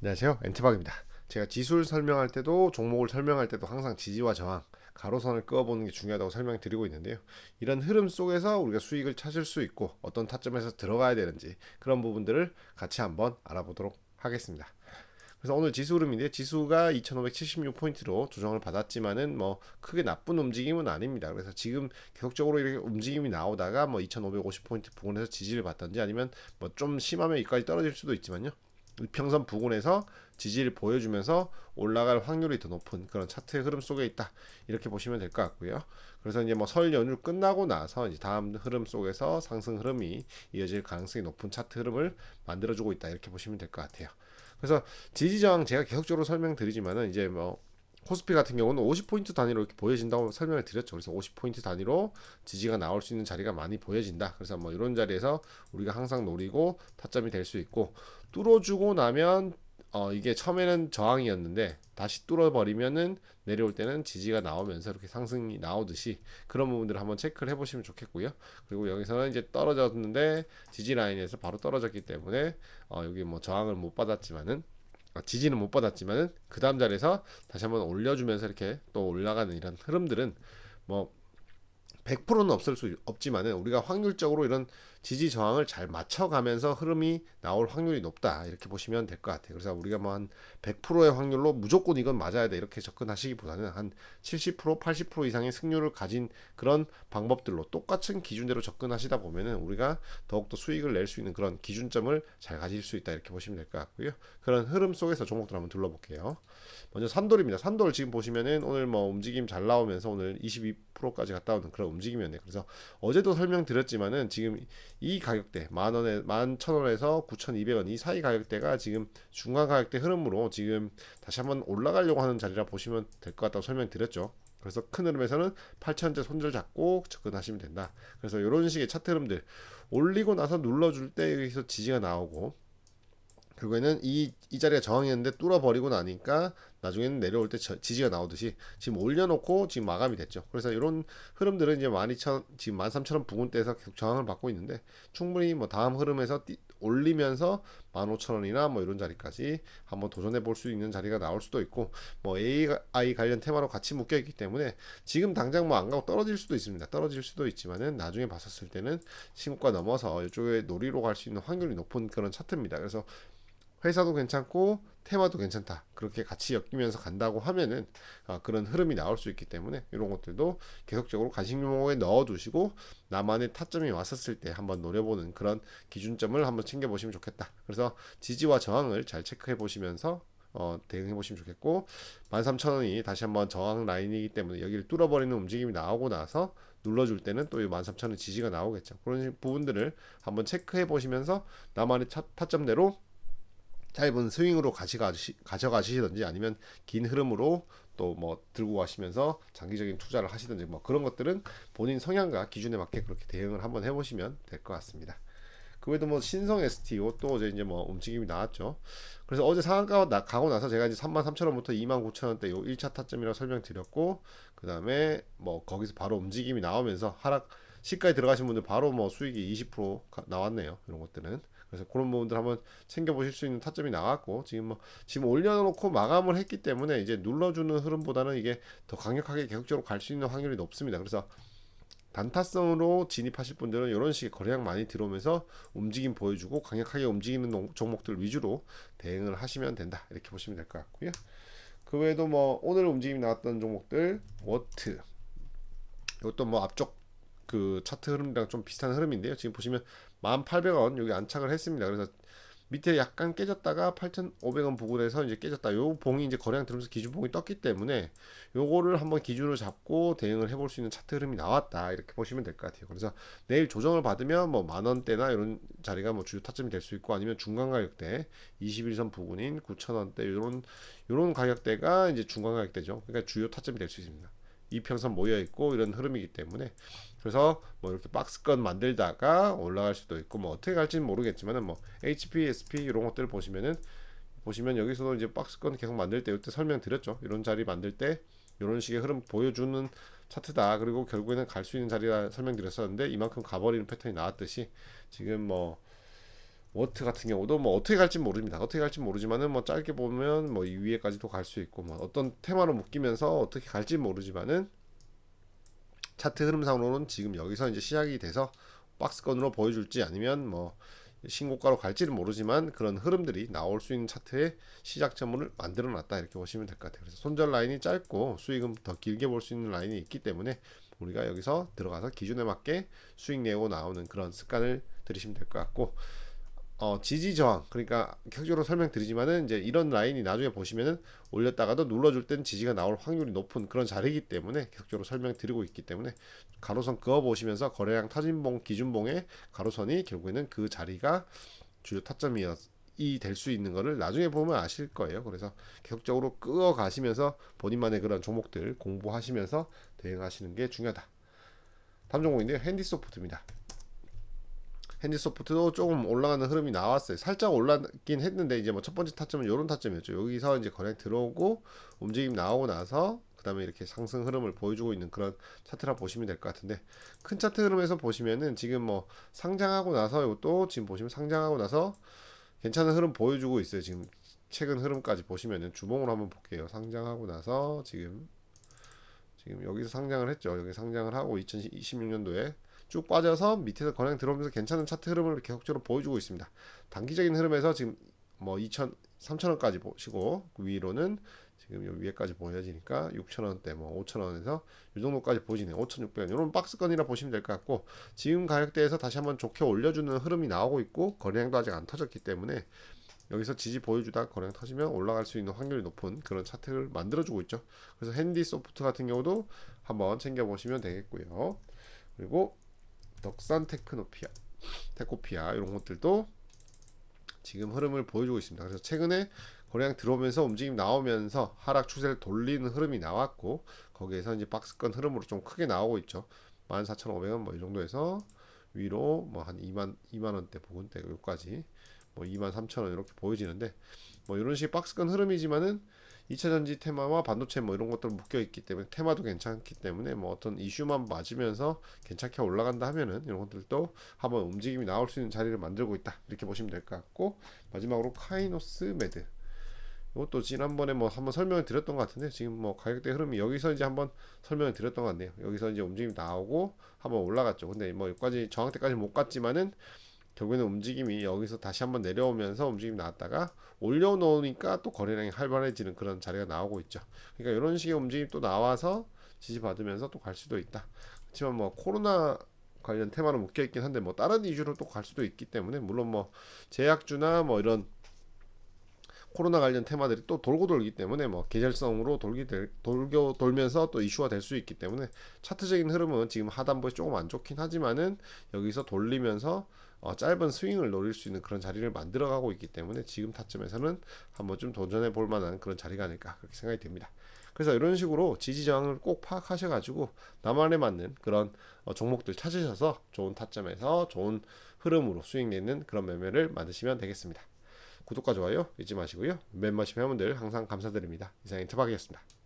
안녕하세요. 엔트박입니다. 제가 지수를 설명할 때도 종목을 설명할 때도 항상 지지와 저항 가로선을 그어보는 게 중요하다고 설명드리고 있는데요. 이런 흐름 속에서 우리가 수익을 찾을 수 있고 어떤 타점에서 들어가야 되는지 그런 부분들을 같이 한번 알아보도록 하겠습니다. 그래서 오늘 지수 흐름인데 지수가 2576포인트로 조정을 받았지만은 뭐 크게 나쁜 움직임은 아닙니다. 그래서 지금 계속적으로 이렇게 움직임이 나오다가 뭐 2550포인트 부근에서 지지를 받던지 아니면 뭐 좀 심하면 여기까지 떨어질 수도 있지만요. 평선 부근에서 지지를 보여주면서 올라갈 확률이 더 높은 그런 차트의 흐름 속에 있다 이렇게 보시면 될 것 같고요. 그래서 이제 뭐 설 연휴 끝나고 나서 이제 다음 흐름 속에서 상승 흐름이 이어질 가능성이 높은 차트 흐름을 만들어주고 있다 이렇게 보시면 될 것 같아요. 그래서 지지 저항 제가 계속적으로 설명드리지만은 이제 뭐 코스피 같은 경우는 50포인트 단위로 이렇게 보여진다고 설명을 드렸죠. 그래서 50포인트 단위로 지지가 나올 수 있는 자리가 많이 보여진다. 그래서 뭐 이런 자리에서 우리가 항상 노리고 타점이 될 수 있고 뚫어주고 나면 어 이게 처음에는 저항이었는데 다시 뚫어버리면은 내려올 때는 지지가 나오면서 이렇게 상승이 나오듯이 그런 부분들을 한번 체크를 해보시면 좋겠고요. 그리고 여기서는 이제 떨어졌는데 지지 라인에서 바로 떨어졌기 때문에 어 여기 뭐 저항을 못 받았지만은 아, 지지는 못 받았지만은 그 다음 자리에서 다시 한번 올려주면서 이렇게 또 올라가는 이런 흐름들은 뭐 100%는 없을 수 없지만은 우리가 확률적으로 이런 지지 저항을 잘 맞춰가면서 흐름이 나올 확률이 높다 이렇게 보시면 될 것 같아요. 그래서 우리가 뭐 한 100%의 확률로 무조건 이건 맞아야 돼 이렇게 접근하시기보다는 한 70% 80% 이상의 승률을 가진 그런 방법들로 똑같은 기준대로 접근하시다 보면은 우리가 더욱더 수익을 낼 수 있는 그런 기준점을 잘 가질 수 있다 이렇게 보시면 될 것 같고요. 그런 흐름 속에서 종목들 한번 둘러볼게요. 먼저 산돌입니다. 산돌 지금 보시면은 오늘 뭐 움직임 잘 나오면서 오늘 22%까지 갔다 오는 그런 움직임이었네요. 그래서 어제도 설명드렸지만은 지금 이 가격대 만 원에 만 천 원에서 구천 이백 원 이 사이 가격대가 지금 중간 가격대 흐름으로 지금 다시 한번 올라가려고 하는 자리라 보시면 될 것 같다고 설명드렸죠. 그래서 큰 흐름에서는 8천원대 손절 잡고 접근하시면 된다. 그래서 이런 식의 차트 흐름들 올리고 나서 눌러줄 때 여기서 지지가 나오고 결국에는 이, 이 자리가 저항이었는데 뚫어버리고 나니까 나중에는 내려올 때 지지가 나오듯이 지금 올려놓고 지금 마감이 됐죠. 그래서 이런 흐름들은 이제 12,000, 지금 13,000원 부근대에서 계속 저항을 받고 있는데 충분히 뭐 다음 흐름에서 띠, 올리면서 15,000원이나 뭐 이런 자리까지 한번 도전해 볼 수 있는 자리가 나올 수도 있고 뭐 AI 관련 테마로 같이 묶여 있기 때문에 지금 당장 뭐 안 가고 떨어질 수도 있습니다. 떨어질 수도 있지만은 나중에 봤었을 때는 신고가 넘어서 이쪽에 놀이로 갈 수 있는 확률이 높은 그런 차트입니다. 그래서 회사도 괜찮고 테마도 괜찮다. 그렇게 같이 엮이면서 간다고 하면은 아, 그런 흐름이 나올 수 있기 때문에 이런 것들도 계속적으로 관심 종목에 넣어두시고 나만의 타점이 왔었을 때 한번 노려보는 그런 기준점을 한번 챙겨보시면 좋겠다. 그래서 지지와 저항을 잘 체크해 보시면서 어, 대응해 보시면 좋겠고 13,000원이 다시 한번 저항 라인이기 때문에 여기를 뚫어버리는 움직임이 나오고 나서 눌러줄 때는 또이 13,000원 지지가 나오겠죠. 그런 부분들을 한번 체크해 보시면서 나만의 차, 타점대로 짧은 스윙으로 가져가시, 가져가시든지 아니면 긴 흐름으로 또 뭐 들고 가시면서 장기적인 투자를 하시든지 뭐 그런 것들은 본인 성향과 기준에 맞게 그렇게 대응을 한번 해보시면 될 것 같습니다. 그 외에도 뭐 신성 STO 또 어제 이제 뭐 움직임이 나왔죠. 그래서 어제 상한가 나, 가고 나서 제가 이제 33,000원부터 29,000원대 요 1차 타점이라고 설명드렸고 그 다음에 뭐 거기서 바로 움직임이 나오면서 하락 시가에 들어가신 분들 바로 뭐 수익이 20% 나왔네요. 이런 것들은. 그래서 그런 부분들 한번 챙겨 보실 수 있는 타점이 나왔고 지금 뭐 지금 올려놓고 마감을 했기 때문에 이제 눌러주는 흐름보다는 이게 더 강력하게 계속적으로 갈 수 있는 확률이 높습니다. 그래서 단타성으로 진입하실 분들은 이런 식의 거래량 많이 들어오면서 움직임 보여주고 강력하게 움직이는 종목들 위주로 대응을 하시면 된다 이렇게 보시면 될 것 같고요. 그 외에도 뭐 오늘 움직임이 나왔던 종목들 워트 이것도 뭐 앞쪽 그 차트 흐름이랑 좀 비슷한 흐름인데요. 지금 보시면 1,800원 여기 안착을 했습니다. 그래서 밑에 약간 깨졌다가 8,500원 부근에서 이제 깨졌다. 요 봉이 이제 거래량 들으면서 기준 봉이 떴기 때문에 요거를 한번 기준으로 잡고 대응을 해볼 수 있는 차트 흐름이 나왔다. 이렇게 보시면 될 것 같아요. 그래서 내일 조정을 받으면 뭐 만 원대나 이런 자리가 뭐 주요 타점이 될 수 있고 아니면 중간 가격대 21선 부근인 9,000원대 요런 요런 가격대가 이제 중간 가격대죠. 그러니까 주요 타점이 될 수 있습니다. 이평선 모여 있고 이런 흐름이기 때문에 그래서 뭐 이렇게 박스권 만들다가 올라갈 수도 있고 뭐 어떻게 갈지는 모르겠지만은 뭐 HP, SP 이런 것들 을 보시면은 보시면 여기서도 이제 박스권 계속 만들 때 이때 설명드렸죠. 이런 자리 만들 때 이런 식의 흐름 보여주는 차트다. 그리고 결국에는 갈 수 있는 자리라 설명드렸었는데 이만큼 가버리는 패턴이 나왔듯이 지금 뭐 워트 같은 경우도 뭐 어떻게 갈지 모릅니다. 어떻게 갈지 모르지만은 뭐 짧게 보면 뭐 이 위에까지도 갈 수 있고 뭐 어떤 테마로 묶이면서 어떻게 갈지 모르지만은 차트 흐름상으로는 지금 여기서 이제 시작이 돼서 박스권으로 보여줄지 아니면 뭐 신고가로 갈지는 모르지만 그런 흐름들이 나올 수 있는 차트의 시작점을 만들어 놨다 이렇게 보시면 될 것 같아요. 그래서 손절 라인이 짧고 수익은 더 길게 볼 수 있는 라인이 있기 때문에 우리가 여기서 들어가서 기준에 맞게 수익 내고 나오는 그런 습관을 들이시면 될 것 같고 어, 지지 저항 그러니까 격조로 설명드리지만은 이제 이런 라인이 나중에 보시면은 올렸다가도 눌러줄 땐 지지가 나올 확률이 높은 그런 자리이기 때문에 계속적으로 설명드리고 있기 때문에 가로선 그어 보시면서 거래량 타진봉 기준봉의 가로선이 결국에는 그 자리가 주요 타점이었 이될 수 있는 거를 나중에 보면 아실 거예요. 그래서 계속적으로 끄어 가시면서 본인만의 그런 종목들 공부하시면서 대응하시는 게 중요하다. 다음 종목인데요. 핸디소프트입니다. 핸디소프트도 조금 올라가는 흐름이 나왔어요. 살짝 올라긴 했는데 이제 뭐 첫 번째 타점은 이런 타점이었죠. 여기서 이제 거래 들어오고 움직임 나오고 나서 그다음에 이렇게 상승 흐름을 보여주고 있는 그런 차트라 보시면 될 것 같은데 큰 차트 흐름에서 보시면은 지금 뭐 상장하고 나서 이것도 지금 보시면 상장하고 나서 괜찮은 흐름 보여주고 있어요. 지금 최근 흐름까지 보시면은 주봉으로 한번 볼게요. 상장하고 나서 지금 지금 여기서 상장을 했죠. 여기 상장을 하고 2026년도에 쭉 빠져서 밑에서 거래량 들어오면서 괜찮은 차트 흐름을 계속적으로 보여주고 있습니다. 단기적인 흐름에서 지금 뭐 2천 3천원까지 보시고 그 위로는 지금 여기 위에까지 보여지니까 6천원대 뭐 5천원에서 이 정도까지 보이네요. 5,600원 이런 박스권이라 보시면 될 것 같고 지금 가격대에서 다시 한번 좋게 올려주는 흐름이 나오고 있고 거래량도 아직 안 터졌기 때문에 여기서 지지 보여주다 거래량 터지면 올라갈 수 있는 확률이 높은 그런 차트를 만들어주고 있죠. 그래서 핸디 소프트 같은 경우도 한번 챙겨보시면 되겠고요. 그리고 덕산 테크노피아, 테코피아 이런 것들도 지금 흐름을 보여주고 있습니다. 그래서 최근에 거래량 들어오면서 움직임 나오면서 하락 추세를 돌리는 흐름이 나왔고 거기에서 이제 박스권 흐름으로 좀 크게 나오고 있죠. 14,500원 뭐 이 정도에서 위로 뭐 한 2만 2만 원대 부근대 여기까지 뭐 2만 3천 원 이렇게 보여지는데 뭐 이런 식의 박스권 흐름이지만은 2차 전지 테마와 반도체 뭐 이런 것들 묶여 있기 때문에 테마도 괜찮기 때문에 뭐 어떤 이슈만 맞으면서 괜찮게 올라간다 하면은 이런 것들도 한번 움직임이 나올 수 있는 자리를 만들고 있다. 이렇게 보시면 될 것 같고 마지막으로 카이노스 매드. 이것도 지난번에 뭐 한번 설명을 드렸던 것 같은데 지금 뭐 가격대 흐름이 여기서 이제 한번 설명을 드렸던 것 같네요. 여기서 이제 움직임이 나오고 한번 올라갔죠. 근데 뭐 여기까지 저항대까지 못 갔지만은 결국에는 움직임이 여기서 다시 한번 내려오면서 움직임이 나왔다가 올려놓으니까 또 거래량이 활발해지는 그런 자리가 나오고 있죠. 그러니까 이런 식의 움직임이 또 나와서 지지받으면서 또 갈 수도 있다. 그렇지만 뭐 코로나 관련 테마로 묶여 있긴 한데 뭐 다른 이슈로 또 갈 수도 있기 때문에 물론 뭐 제약주나 뭐 이런 코로나 관련 테마들이 또 돌고 돌기 때문에 뭐 계절성으로 돌기 될, 돌겨 돌면서 또 이슈가 될수 있기 때문에 차트적인 흐름은 지금 하단부에 조금 안 좋긴 하지만은 여기서 돌리면서 어, 짧은 스윙을 노릴 수 있는 그런 자리를 만들어가고 있기 때문에 지금 타점에서는 한번 좀 도전해 볼 만한 그런 자리가 아닐까 그렇게 생각이 됩니다. 그래서 이런 식으로 지지 저항을 꼭 파악하셔가지고 나만에 맞는 그런 어, 종목들 찾으셔서 좋은 타점에서 좋은 흐름으로 수익 내는 그런 매매를 만드시면 되겠습니다. 구독과 좋아요 잊지 마시고요. 멤버십 회원들 항상 감사드립니다. 이상 인터박이었습니다.